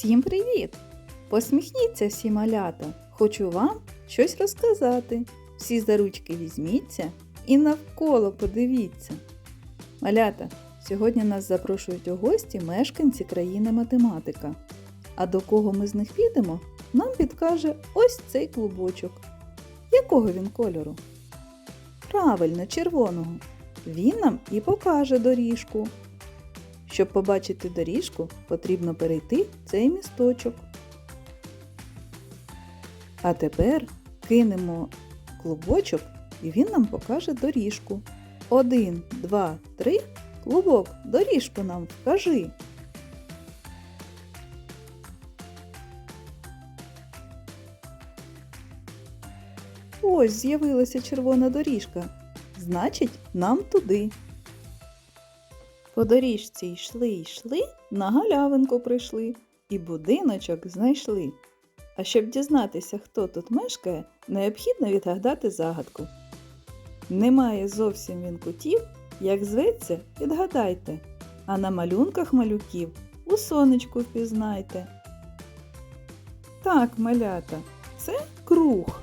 Всім привіт! Посміхніться всі малята. Хочу вам щось розказати. Всі за ручки візьміться і навколо подивіться. Малята, сьогодні нас запрошують у гості мешканці країни математика. А до кого ми з них підемо, нам підкаже ось цей клубочок. Якого він кольору? Правильно, червоного. Він нам і покаже доріжку. Щоб побачити доріжку, потрібно перейти цей місточок. А тепер кинемо клубочок і він нам покаже доріжку. Один, два, три. Клубок, доріжку нам вкажи. Ось з'явилася червона доріжка. Значить, нам туди. По доріжці йшли йшли, на галявинку прийшли і будиночок знайшли. А щоб дізнатися, хто тут мешкає, необхідно відгадати загадку. Немає зовсім він кутів, як зветься, відгадайте, а на малюнках малюків у сонечку впізнайте. Так, малята, це круг.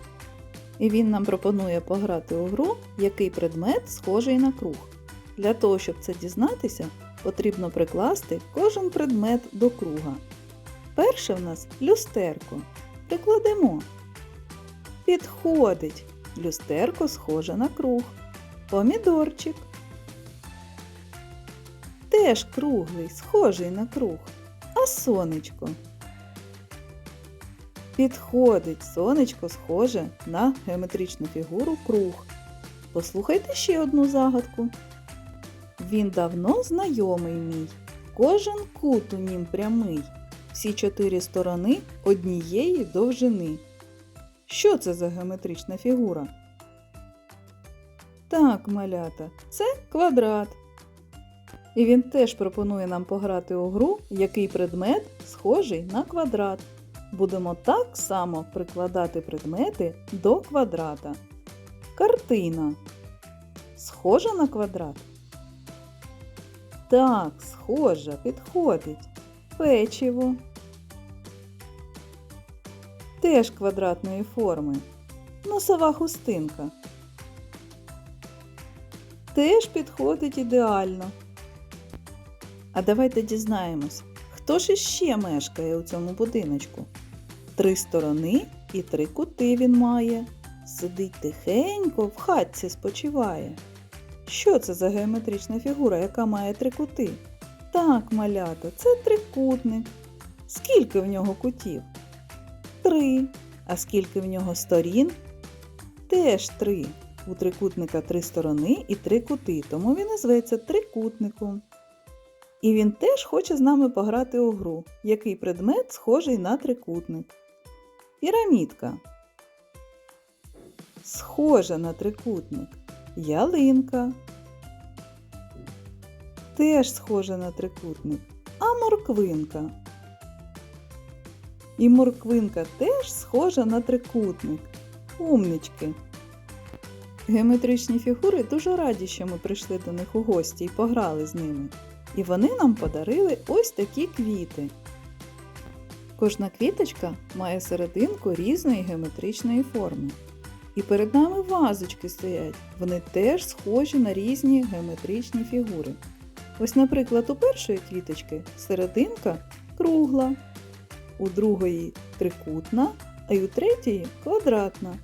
І він нам пропонує пограти у гру, який предмет схожий на круг. Для того, щоб це дізнатися, потрібно прикласти кожен предмет до круга. Перше в нас люстерко. Прикладемо. Підходить. Люстерко схоже на круг. Помідорчик. Теж круглий, схожий на круг. А сонечко. Підходить сонечко схоже на геометричну фігуру круг. Послухайте ще одну загадку. Він давно знайомий мій, кожен кут у нім прямий, всі чотири сторони однієї довжини. Що це за геометрична фігура? Так, малята, це квадрат. І він теж пропонує нам пограти у гру, який предмет схожий на квадрат. Будемо так само прикладати предмети до квадрата. Картина. Схожа на квадрат? Так, схожа, підходить. Печиво. Теж квадратної форми. Носова хустинка. Теж підходить ідеально. А давайте дізнаємось, хто ж іще мешкає у цьому будиночку? Три сторони і три кути він має. Сидить тихенько, в хатці спочиває. Що це за геометрична фігура, яка має три кути? Так, малята, це трикутник. Скільки в нього кутів? Три. А скільки в нього сторін? Теж три. У трикутника три сторони і три кути, тому він і зветься трикутником. І він теж хоче з нами пограти у гру, який предмет схожий на трикутник. Пірамідка. Схожа на трикутник. Ялинка. Теж схожа на трикутник. А морквинка. І морквинка теж схожа на трикутник. Умнички. Геометричні фігури дуже раді, що ми прийшли до них у гості і пограли з ними. І вони нам подарили ось такі квіти. Кожна квіточка має серединку різної геометричної форми. І перед нами вазочки стоять. Вони теж схожі на різні геометричні фігури. Ось, наприклад, у першої квіточки серединка кругла, у другої трикутна, а й у третьої квадратна.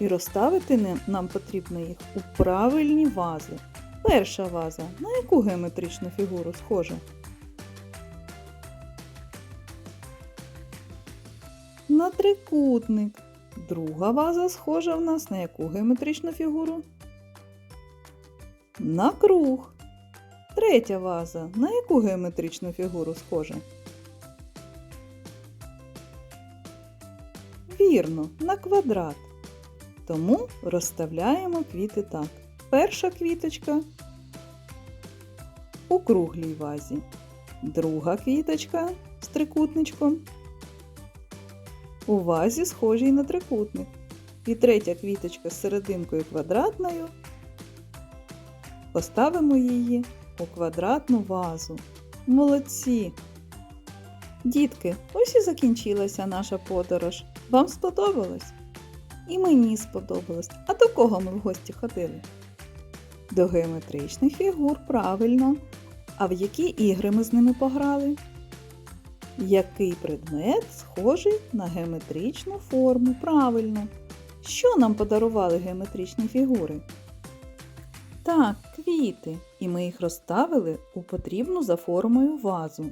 І розставити нам потрібно їх у правильні вази. Перша ваза на яку геометричну фігуру схожа? На трикутник. Друга ваза схожа в нас на яку геометричну фігуру? На круг. Третя ваза на яку геометричну фігуру схожа? Вірно, на квадрат. Тому розставляємо квіти так. Перша квіточка у круглій вазі. Друга квіточка з трикутничком у вазі схожій на трикутник. І третя квіточка з серединкою квадратною. Поставимо її у квадратну вазу. Молодці! Дітки, ось і закінчилася наша подорож. Вам сподобалось? І мені сподобалось. А до кого ми в гості ходили? До геометричних фігур, правильно. А в які ігри ми з ними пограли? Який предмет схожий на геометричну форму? Правильно. Що нам подарували геометричні фігури? Так, квіти. І ми їх розставили у потрібну за формою вазу.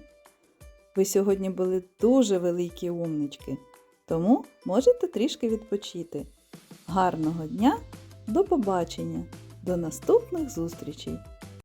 Ви сьогодні були дуже великі умнички, тому можете трішки відпочити. Гарного дня, до побачення, до наступних зустрічей!